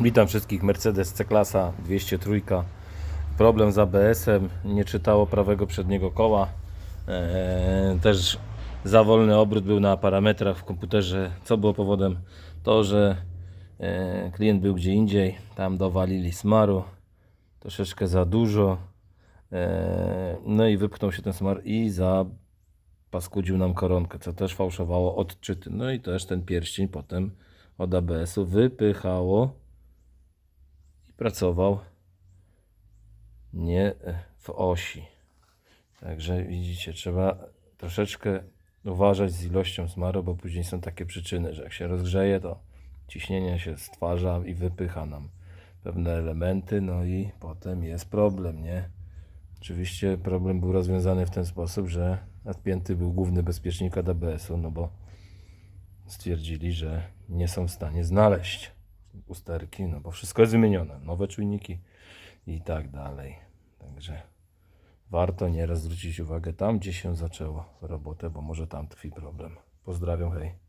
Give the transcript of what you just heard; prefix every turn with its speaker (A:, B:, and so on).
A: Witam wszystkich. Mercedes C-klasa 203. Problem z ABS-em. Nie czytało prawego przedniego koła. Eee, też za wolny obrót był na parametrach w komputerze. Co było powodem? To, że e, klient był gdzie indziej. Tam dowalili smaru. Troszeczkę za dużo. Eee, no i wypchnął się ten smar i za paskudził nam koronkę, co też fałszowało odczyty. No i też ten pierścień potem od ABS-u wypychało pracował nie w osi. Także widzicie, trzeba troszeczkę uważać z ilością smaru, bo później są takie przyczyny, że jak się rozgrzeje, to ciśnienie się stwarza i wypycha nam pewne elementy, no i potem jest problem, nie? Oczywiście problem był rozwiązany w ten sposób, że nadpięty był główny bezpiecznik ABS-u, no bo stwierdzili, że nie są w stanie znaleźć usterki, no bo wszystko jest wymienione, nowe czujniki i tak dalej. Także warto nieraz zwrócić uwagę tam, gdzie się zaczęło robotę, bo może tam tkwi problem. Pozdrawiam, hej.